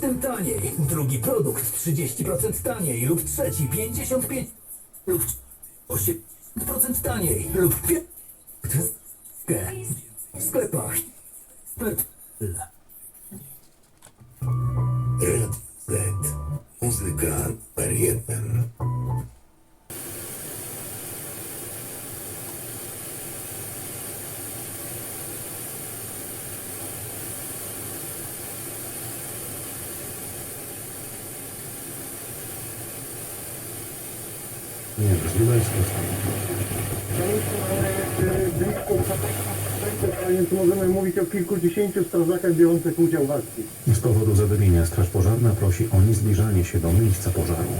tym taniej. Drugi produkt 30% taniej lub trzeci 55 lub 8% taniej lub 5 w sklepach. Red Dead. Muzyka numer jeden. Nie, możliwe jest to. Więc możemy mówić o kilkudziesięciu strażakach biorących udział w akcji. Z powodu zadymienia Straż Pożarna prosi o niezbliżanie się do miejsca pożaru.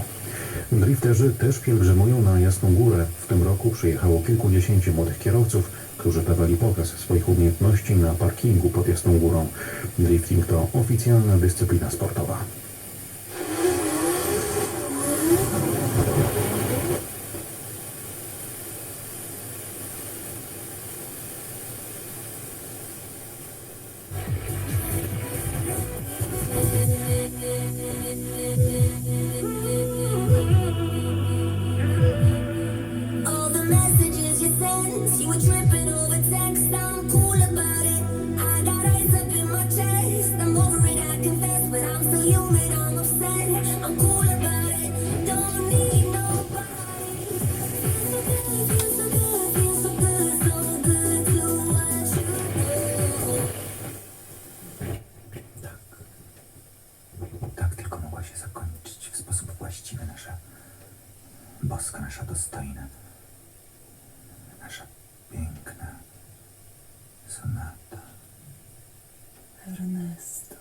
Drifterzy też pielgrzymują na Jasną Górę. W tym roku przyjechało kilkudziesięciu młodych kierowców, którzy dawali pokaz swoich umiejętności na parkingu pod Jasną Górą. Drifting to oficjalna dyscyplina sportowa. Właściwy nasza boska, nasza dostojna, piękna sonata. Ernesto.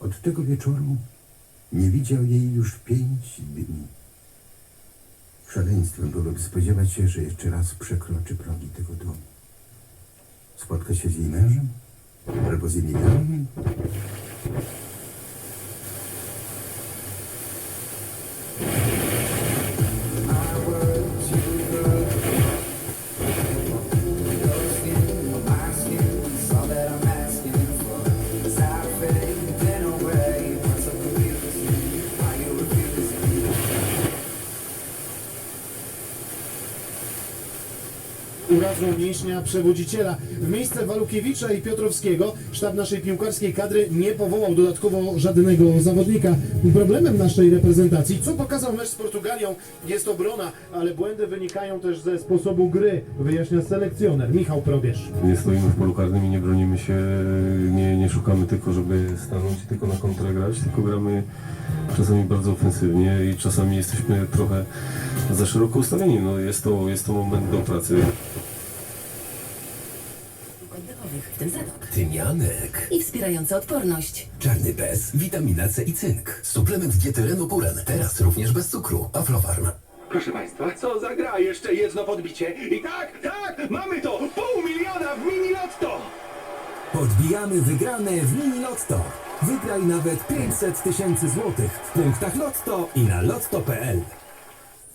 Od tego wieczoru nie widział jej już pięć dni. Szaleństwem byłoby spodziewać się, że jeszcze raz przekroczy progi tego domu. Spotka się z jej mężem? Albo z jej urazą mięśnia przewodziciela. W miejsce Walukiewicza i Piotrowskiego sztab naszej piłkarskiej kadry nie powołał dodatkowo żadnego zawodnika. Problemem naszej reprezentacji, co pokazał mecz z Portugalią, jest obrona, ale błędy wynikają też ze sposobu gry, wyjaśnia selekcjoner Michał Probierz. Nie stoimy w polu karnym i nie bronimy się, nie, nie szukamy tylko, żeby stanąć i tylko na kontrę grać, tylko gramy czasami bardzo ofensywnie i czasami jesteśmy trochę za szeroko ustawieni. No jest, to, jest to moment do pracy. Oddechowych, w tym zadok. Tymianek. I wspierająca odporność. Czarny bez, witamina C i cynk. Suplement diety Renopuren. Teraz również bez cukru. Aflofarm. Proszę Państwa, co za gra? Jeszcze jedno podbicie. I tak, tak, mamy to! Pół miliona w mini lotto! Podbijamy wygrane w Mini Lotto. Wygraj nawet 500 tysięcy złotych w punktach Lotto i na lotto.pl.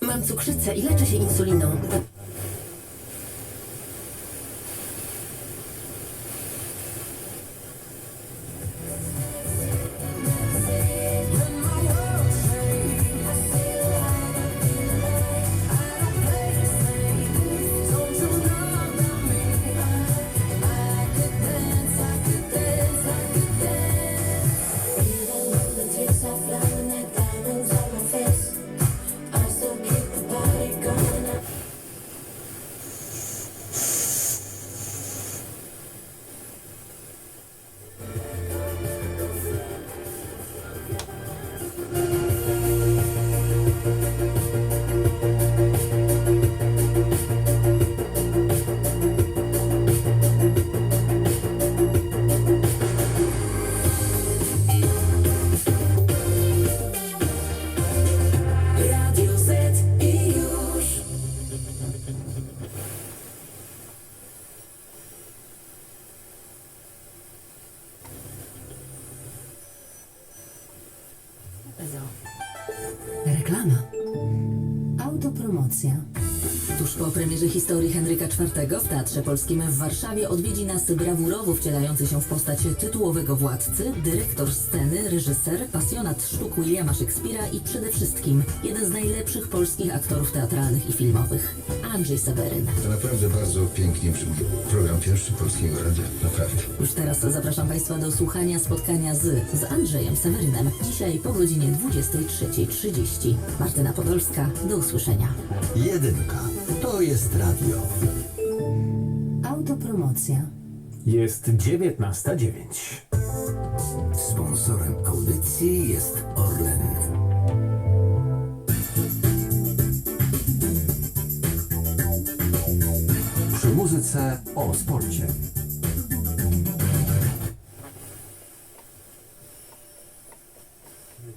Mam cukrzycę i leczę się insuliną. Reklama. Autopromocja. Tuż po premierze historii Henryka IV w Teatrze Polskim w Warszawie odwiedzi nas brawurowo wcielający się w postać tytułowego władcy, dyrektor sceny, reżyser, pasjonat sztuk Williama Shakespeare'a i przede wszystkim jeden z najlepszych polskich aktorów teatralnych i filmowych, Andrzej Seweryn. To naprawdę bardzo pięknie brzmi. Program pierwszy Polskiego Radia. Naprawdę. Już teraz zapraszam Państwa do słuchania spotkania z, z Andrzejem Sewerynem. Dzisiaj po godzinie 23.30. Martyna Podolska, do usłyszenia. Jedynka. To jest radio. Autopromocja. Jest 19.09. Sponsorem audycji jest Orlen. Przy muzyce o sporcie.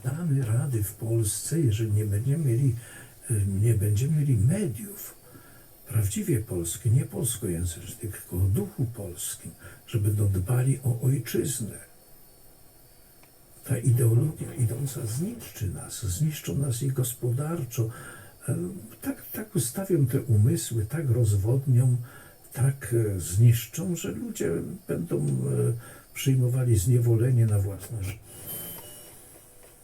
damy rady w Polsce, jeżeli nie będziemy mieli, e, nie będziemy mieli mediów prawdziwie polskie, nie polskojęzycznych, tylko o duchu polskim, że będą dbali o ojczyznę. Ta ideologia idąca zniszczy nas, zniszczą nas i gospodarczo. E, Tak, tak ustawią te umysły, tak rozwodnią, tak e, zniszczą, że ludzie będą e, przyjmowali zniewolenie na własne życie.